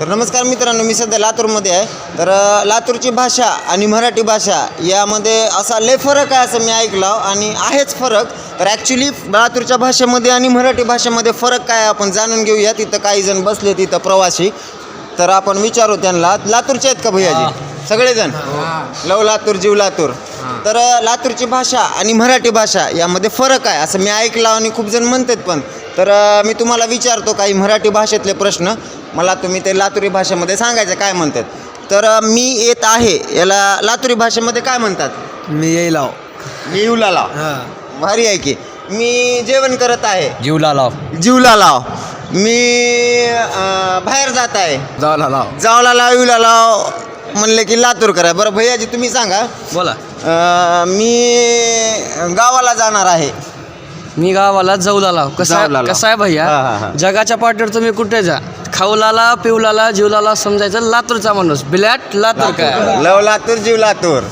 तर नमस्कार मित्रांनो मी सध्या लातूरमध्ये आहे. तर लातूरची भाषा आणि मराठी भाषा यामध्ये असा लय फरक आहे असं मी ऐकलं आणि आहेच फरक. तर ॲक्च्युली लातूरच्या भाषेमध्ये आणि मराठी भाषेमध्ये फरक काय आहे आपण जाणून घेऊया. तिथं काही जण बसले तिथं प्रवासी. तर आपण विचारू त्यांना लातूरचे आहेत का भैयाजी? सगळेजण? लव लातूर जीव लातूर. तर लातूरची भाषा आणि मराठी भाषा यामध्ये फरक आहे असं मी ऐकलं आणि खूप जण म्हणतात पण. तर मी तुम्हाला विचारतो काही मराठी भाषेतले प्रश्न. मला तुम्ही ते लातुरी भाषेमध्ये सांगायचं काय म्हणतात? तर मी येत आहे. याला लातुरी भाषेमध्ये काय म्हणतात? मी येईल आहो मी येऊला लाव भारी आहे की. मी जेवण करत आहे. जीवला लाव जीवला लाव मी बाहेर जात आहे. जावला लाव जावला लाव येऊला लाव म्हणले की लातूर करा बरं भैयाजी तुम्ही सांगा. बोला. मी गावाला जाणार आहे. मी गावाला जाऊला लाव कसं. कसं आहे हा, हा, हा. भैया जगाच्या पाठीवर तुम्ही कुठे जा? खाऊलाला पिवलाला जीवलाला समजायचं लातूरचा माणूस. बिलॅट लातूर. काय? लव लातूर जीव लातूर.